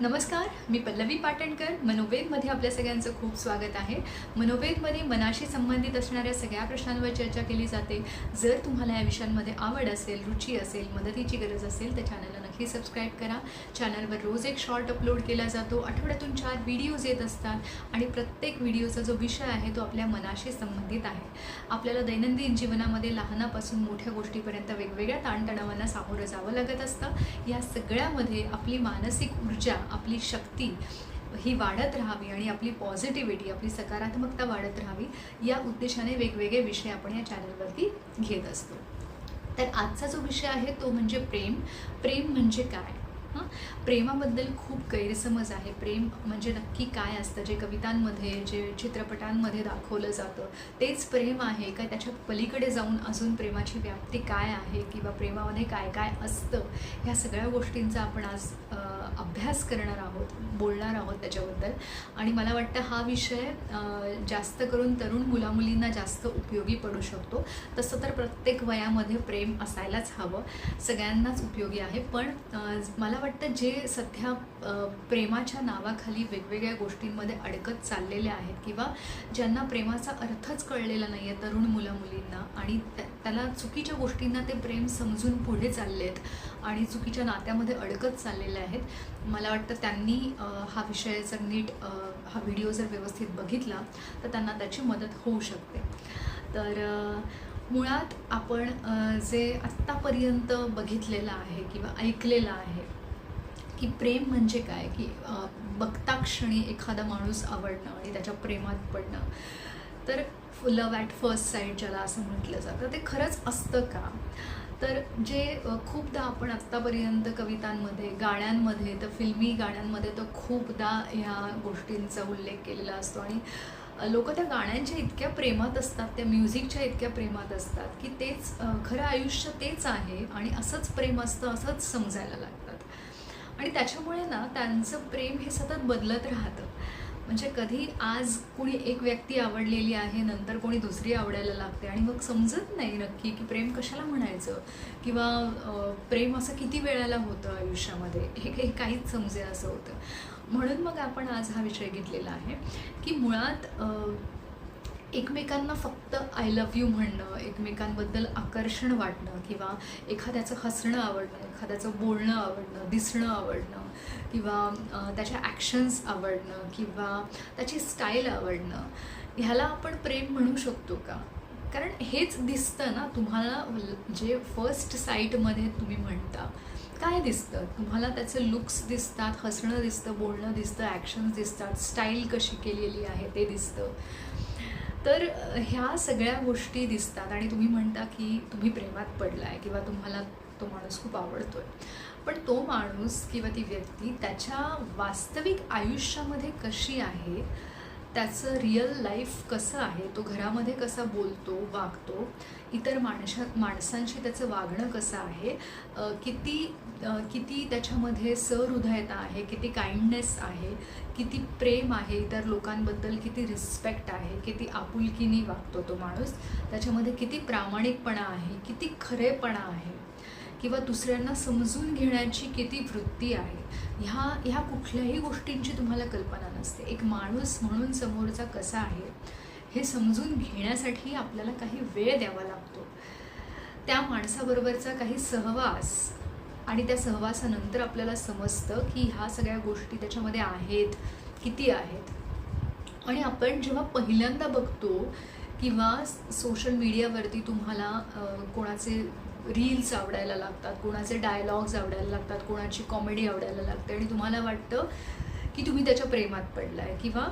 नमस्कार मी पल्लवी पाटणकर. मनोवेदमध्ये आपल्या सगळ्यांचं खूप स्वागत आहे. मनोवेदमध्ये मनाशी संबंधित असणाऱ्या सगळ्या प्रश्नांवर चर्चा केली जाते. जर तुम्हाला या विषयांमध्ये आवड असेल रुची असेल मदतीची गरज असेल तर चॅनलला नक्की सबस्क्राईब करा. चॅनलवर रोज एक शॉर्ट अपलोड केला जातो. आठवड्यातून चार व्हिडिओज येत असतात. आणि प्रत्येक व्हिडिओचा जो विषय आहे तो आपल्या मनाशी संबंधित आहे. आपल्याला दैनंदिन जीवनामध्ये लहानापासून मोठ्या गोष्टीपर्यंत वेगवेगळ्या ताणतणावांना सामोरं जावं लागत असतं. या सगळ्यामध्ये आपली मानसिक ऊर्जा आपली शक्ती ही वाढत राहावी आणि आपली पॉझिटिव्हिटी आपली सकारात्मकता वाढत राहावी. या उद्देशाने वेगवेगळे विषय आपण या चॅनलवरती घेत असतो. तर आजचा जो विषय आहे तो म्हणजे प्रेम. प्रेम म्हणजे काय? हां प्रेमाबद्दल खूप गैरसमज आहे. प्रेम म्हणजे नक्की काय असतं? जे कवितांमध्ये जे चित्रपटांमध्ये दाखवलं जातं तेच प्रेम आहे का? त्याच्या पलीकडे जाऊन अजून प्रेमाची व्याप्ती काय आहे? किंवा प्रेमामध्ये काय काय असतं? ह्या सगळ्या गोष्टींचा आपण आज अभ्यास करणार आहोत बोलणार आहोत त्याच्याबद्दल. आणि मला वाटतं हा विषय जास्त करून तरुण मुलामुलींना जास्त उपयोगी पडू शकतो. तसं तर प्रत्येक वयामध्ये प्रेम असायलाच हवं. सगळ्यांनाच उपयोगी आहे. पण मला वाटतं जे सध्या प्रेमाच्या नावाखाली वेगवेगळ्या गोष्टींमध्ये अडकत चाललेले आहेत किंवा ज्यांना प्रेमाचा अर्थच कळलेला नाही आहे तरुण मुलामुलींना आणि त्या- त्याला चुकीच्या गोष्टींना ते प्रेम समजून पुढे चालले आहेत आणि चुकीच्या नात्यामध्ये अडकत चाललेले आहेत. मला वाटतं त्यांनी हा विषय जर नीट हा व्हिडिओ जर व्यवस्थित बघितला तर त्यांना त्याची मदत होऊ शकते. तर मुळात आपण जे आत्तापर्यंत बघितलेलं आहे किंवा ऐकलेलं आहे की प्रेम म्हणजे काय? की बघता क्षणी एखादा माणूस आवडणं आणि त्याच्या प्रेमात पडणं. तर लव ॲट फर्स्ट साईड ज्याला असं म्हटलं जातं ते खरंच असतं का? तर जे खूपदा आपण आत्तापर्यंत कवितांमध्ये गाण्यांमध्ये तर फिल्मी गाण्यांमध्ये तर खूपदा ह्या गोष्टींचा उल्लेख केलेला असतो आणि लोक त्या गाण्यांच्या इतक्या प्रेमात असतात त्या म्युझिकच्या इतक्या प्रेमात असतात की तेच खरं आयुष्य तेच आहे आणि असंच प्रेम असतं असंच समजायला लागतं. आणि त्याच्यामुळे ना त्यांचं प्रेम हे सतत बदलत राहतं. म्हणजे कधी आज कोणी एक व्यक्ती आवडलेली आहे नंतर कोणी दुसरी आवडायला लागते आणि मग समजत नाही नक्की की प्रेम कशाला म्हणायचं? किंवा प्रेम असं किती वेळाला होतं आयुष्यामध्ये? हे काही काहीच समजेल असं होतं. म्हणून मग आपण आज हा विषय घेतलेला आहे की मुळात एकमेकांना फक्त आय लव्ह यू म्हणणं एकमेकांबद्दल आकर्षण वाटणं किंवा एखाद्याचं हसणं आवडणं एखाद्याचं बोलणं आवडणं दिसणं आवडणं किंवा त्याच्या ॲक्शन्स आवडणं किंवा त्याची स्टाईल आवडणं ह्याला आपण प्रेम म्हणू शकतो का? कारण हेच दिसतं ना तुम्हाला जे फर्स्ट साईटमध्ये तुम्ही म्हणता काय दिसतं? तुम्हाला त्याचे लुक्स दिसतात हसणं दिसतं बोलणं दिसतं ॲक्शन्स दिसतात स्टाईल कशी केलेली आहे ते दिसतं. तर ह्या सगळ्या गोष्टी दिसतात आणि तुम्ही म्हणता की तुम्ही प्रेमात पडलाय किंवा तुम्हाला तो माणूस खूप आवडतोय. पण तो माणूस किंवा ती व्यक्ती त्याच्या वास्तविक आयुष्यामध्ये कशी आहे त्याचं रिअल लाईफ कसं आहे तो घरामध्ये कसा बोलतो वागतो इतर माणसा माणसांशी त्याचं वागणं कसं आहे किती किती त्याच्यामध्ये सहृदयता आहे किती काइंडनेस आहे किती प्रेम आहे इतर लोकांबद्दल किती रिस्पेक्ट आहे किती आपुलकीने वागतो तो माणूस त्याच्यामध्ये किती प्रामाणिकपणा आहे किती खरेपणा आहे किंवा दुसऱ्यांना समजून घेण्याची किती वृत्ती आहे ह्या ह्या कुठल्याही गोष्टींची तुम्हाला कल्पना नसते. एक माणूस म्हणून समोरचा कसा आहे हे समजून घेण्यासाठी आपल्याला काही वेळ द्यावा लागतो. त्या माणसाबरोबरचा काही सहवास आणि त्या सहवासानंतर आपल्याला समजतं की ह्या सगळ्या गोष्टी त्याच्यामध्ये आहेत किती आहेत. आणि आपण जेव्हा पहिल्यांदा बघतो किंवा सोशल मीडियावरती तुम्हाला कोणाचे रील्स आवडायला लागतात कोणाचे डायलॉग्स आवडायला लागतात कोणाची कॉमेडी आवडायला लागते आणि तुम्हाला वाटतं की तुम्ही त्याच्या प्रेमात पडलाय किंवा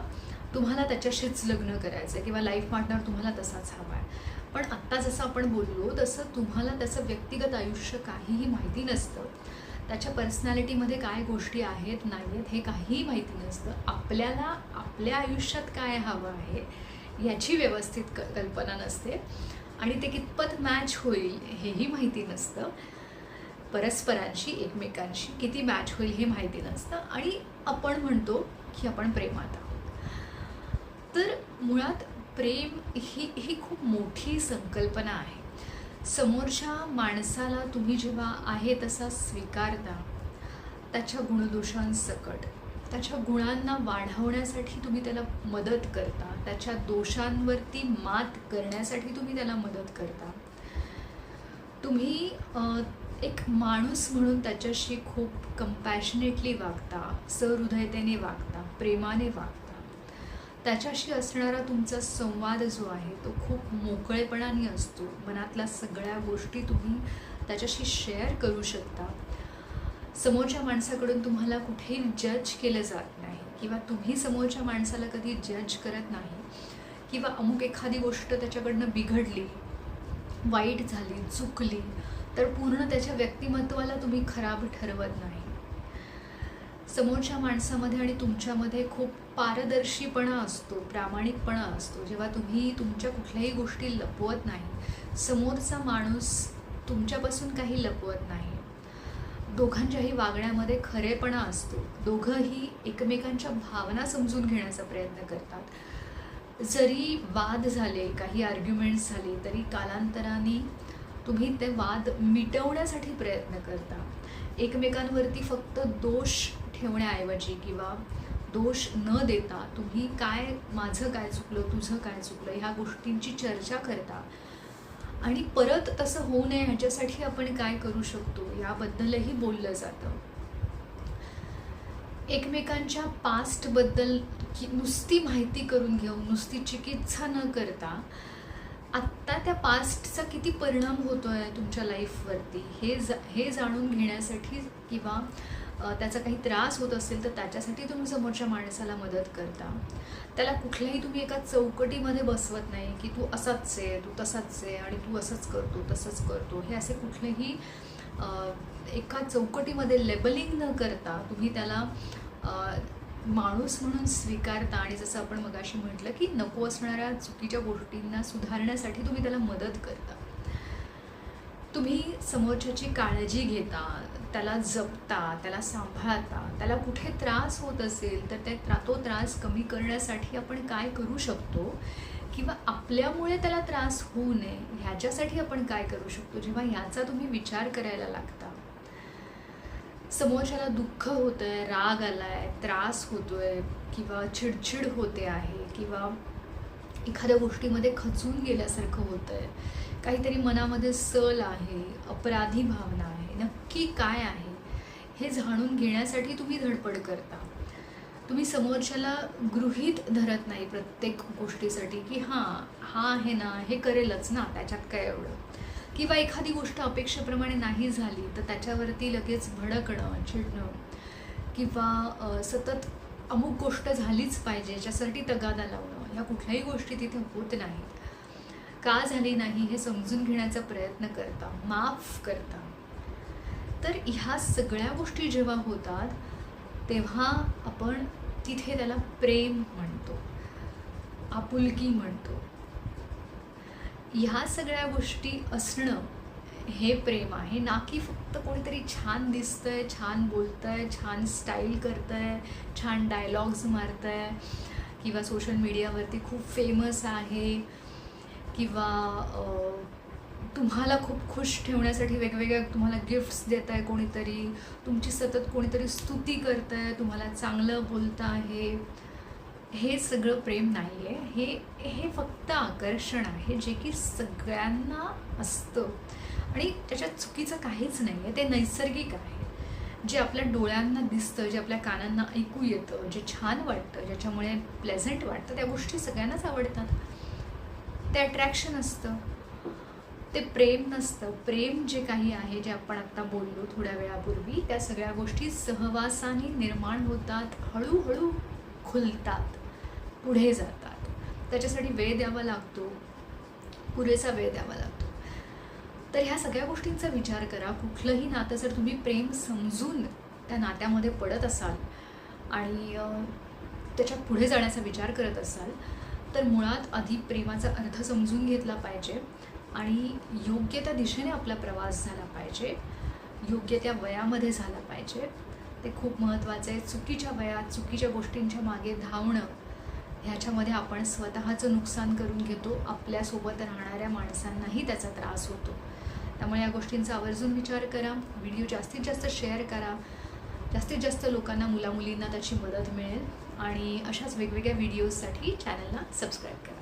तुम्हाला त्याच्याशीच लग्न करायचं आहे किंवा लाईफ पार्टनर तुम्हाला तसाच हवा आहे पण आत्ता जसं आपण बोललो तसं तुम्हाला त्याचं व्यक्तिगत आयुष्य काहीही माहिती नसतं. त्याच्या पर्सनॅलिटीमध्ये काय गोष्टी आहेत नाही आहेत हे काहीही माहिती नसतं. आपल्याला आपल्या आयुष्यात काय हवं आहे याची व्यवस्थित क कल्पना नसते. आणि ते कितपत मॅच होईल हेही माहिती नसतं. परस्परांशी एकमेकांशी किती मॅच होईल हे माहिती नसतं. आणि आपण म्हणतो की आपण प्रेमात आहोत. तर मुळात प्रेम ही ही खूप मोठी संकल्पना आहे. समोरच्या माणसाला तुम्ही जेव्हा आहे तसा स्वीकारता त्याच्या गुणदोषांसकट त्याच्या गुणांना वाढवण्यासाठी तुम्ही त्याला मदत करता त्याच्या दोषांवरती मात करण्यासाठी तुम्ही त्याला मदत करता. तुम्ही एक माणूस म्हणून त्याच्याशी खूप कंपॅशनेटली वागता सहृदयतेने वागता प्रेमाने वागता. त्याच्याशी असणारा तुमचा संवाद जो आहे तो खूप मोकळेपणाने असतो. मनातल्या सगळ्या गोष्टी तुम्ही त्याच्याशी शेअर करू शकता. समोरच्या माणसाकडून तुम्हाला कुठेही जज केलं जात नाही किंवा तुम्ही समोरच्या माणसाला कधी जज करत नाही किंवा अमुक एखादी गोष्ट त्याच्याकडनं बिघडली वाईट झाली चुकली तर पूर्ण त्याच्या व्यक्तिमत्वाला तुम्ही खराब ठरवत नाही. समोरच्या माणसामध्ये आणि तुमच्यामध्ये खूप पारदर्शीपणा असतो प्रामाणिकपणा असतो. जेव्हा तुम्ही तुमच्या कुठल्याही गोष्टी लपवत नाही समोरचा माणूस तुमच्यापासून काही लपवत नाही. दोघांच्याही वागण्यामध्ये खरेपणा असतो. दोघंही एकमेकांच्या भावना समजून घेण्याचा प्रयत्न करतात. जरी वाद झाले काही आर्ग्युमेंट्स झाले तरी कालांतराने तुम्ही ते वाद मिटवण्यासाठी प्रयत्न करता. एकमेकांवरती फक्त दोष ठेवण्याऐवजी किंवा दोष न देता तुम्ही काय माझं काय चुकलं तुझं काय चुकलं ह्या गोष्टींची चर्चा करता आणि परत तसं होऊ नये ह्याच्यासाठी आपण काय करू शकतो याबद्दलही बोललं जातं. एकमेकांच्या पास्टबद्दल की नुसती माहिती करून घेऊन नुसती चिकित्सा न करता आत्ता त्या पास्टचा किती परिणाम होतो आहे तुमच्या लाईफवरती हे जा हे जाणून घेण्यासाठी किंवा त्याचा काही त्रास होत असेल तर त्याच्यासाठी तुम्ही समोरच्या माणसाला मदत करता. त्याला कुठल्याही तुम्ही एका चौकटीमध्ये बसवत नाही की तू असाच आहे तू तसाच आहे आणि तू असंच करतो तसंच करतो हे असे कुठलेही एका चौकटीमध्ये लेबलिंग न करता तुम्ही त्याला माणूस म्हणून स्वीकारता आणि जसं आपण मगाशी म्हटलं की नको असणाऱ्या चुकीच्या गोष्टींना सुधारण्यासाठी तुम्ही त्याला मदत करता. तुम्ही समोरच्याची काळजी घेता त्याला जपता त्याला सांभाळता त्याला कुठे त्रास होत असेल तर त्या त्रा तो त्रास कमी करण्यासाठी आपण काय करू शकतो? किंवा आपल्यामुळे त्याला त्रास होऊ नये ह्याच्यासाठी आपण काय करू शकतो? जेव्हा ह्याचा तुम्ही विचार करायला लागता. समोरच्याला दुःख होतं आहे राग आला आहे त्रास होतोय किंवा चिडचिड होते आहे किंवा एखाद्या गोष्टीमध्ये खचून गेल्यासारखं होतं आहे काहीतरी मनामध्ये सल आहे अपराधी भावना आहे. नक्की काय आहे हे जाणून घेण्यासाठी तुम्ही धडपड करता. तुम्ही समोरच्याला गृहीत धरत नाही प्रत्येक गोष्टीसाठी की हां हा आहे ना हे करेलच ना त्याच्यात काय एवढं? किंवा एखादी गोष्ट अपेक्षेप्रमाणे नाही झाली तर त्याच्यावरती लगेच भडकणं चिडणं किंवा सतत अमुक गोष्ट झालीच पाहिजे याच्यासाठी तगादा लावणं ह्या कुठल्याही गोष्टी तिथे होत नाहीत. का झाली नाही हे समजून घेण्याचा प्रयत्न करता माफ करता. तर ह्या सगळ्या गोष्टी जेव्हा होतात तेव्हा आपण तिथे त्याला प्रेम म्हणतो आपुलकी म्हणतो. ह्या सगळ्या गोष्टी असणं हे प्रेम आहे. ना की फक्त कोणीतरी छान दिसतंय छान बोलतंय छान स्टाईल करतंय छान डायलॉग्स मारतंय किंवा सोशल मीडियावरती खूप फेमस आहे किंवा तुम्हाला खूप खुश ठेवण्यासाठी वेगवेगळ्या तुम्हाला गिफ्ट्स देत आहे कोणीतरी तुमची सतत कोणीतरी स्तुती करत आहे तुम्हाला चांगलं बोलतं आहे. हे सगळं प्रेम नाही आहे हे हे फक्त आकर्षण आहे जे की सगळ्यांना असतं. आणि त्याच्यात चुकीचं काहीच नाही आहे ते नैसर्गिक आहे. जे आपल्या डोळ्यांना दिसतं जे आपल्या कानांना ऐकू येतं जे छान वाटतं ज्याच्यामुळे प्लेझंट वाटतं त्या गोष्टी सगळ्यांनाच आवडतात. ते अट्रॅक्शन असतं. ते प्रेम नसतं. प्रेम जे काही आहे जे आपण आत्ता बोललो थोड्या वेळापूर्वी त्या सगळ्या गोष्टी सहवासाने निर्माण होतात हळूहळू खुलतात पुढे जातात. त्याच्यासाठी वेळ द्यावा लागतो पुरेसा वेळ द्यावा लागतो. तर ह्या सगळ्या गोष्टींचा विचार करा. कुठलंही नातं जर तुम्ही प्रेम समजून त्या नात्यामध्ये पडत असाल आणि त्याच्या पुढे जाण्याचा विचार करत असाल तर मुळात आधी प्रेमाचा अर्थ समजून घेतला पाहिजे. आणि योग्य त्या दिशेने आपला प्रवास झाला पाहिजे. योग्य त्या वयामध्ये झाला पाहिजे. ते खूप महत्त्वाचं आहे. चुकीच्या वयात चुकीच्या गोष्टींच्या मागे धावणं ह्याच्यामध्ये आपण स्वतःचं नुकसान करून घेतो. आपल्यासोबत राहणाऱ्या माणसांनाही त्याचा त्रास होतो. त्यामुळे या गोष्टींचा आवर्जून विचार करा. व्हिडिओ जास्तीत जास्त शेअर करा. जास्तीत जास्त लोकांना मुलामुलींना त्याची मदत मिळेल. आणि अशाच वेगवेगळ्या व्हिडिओजसाठी चॅनलला सबस्क्राईब करा.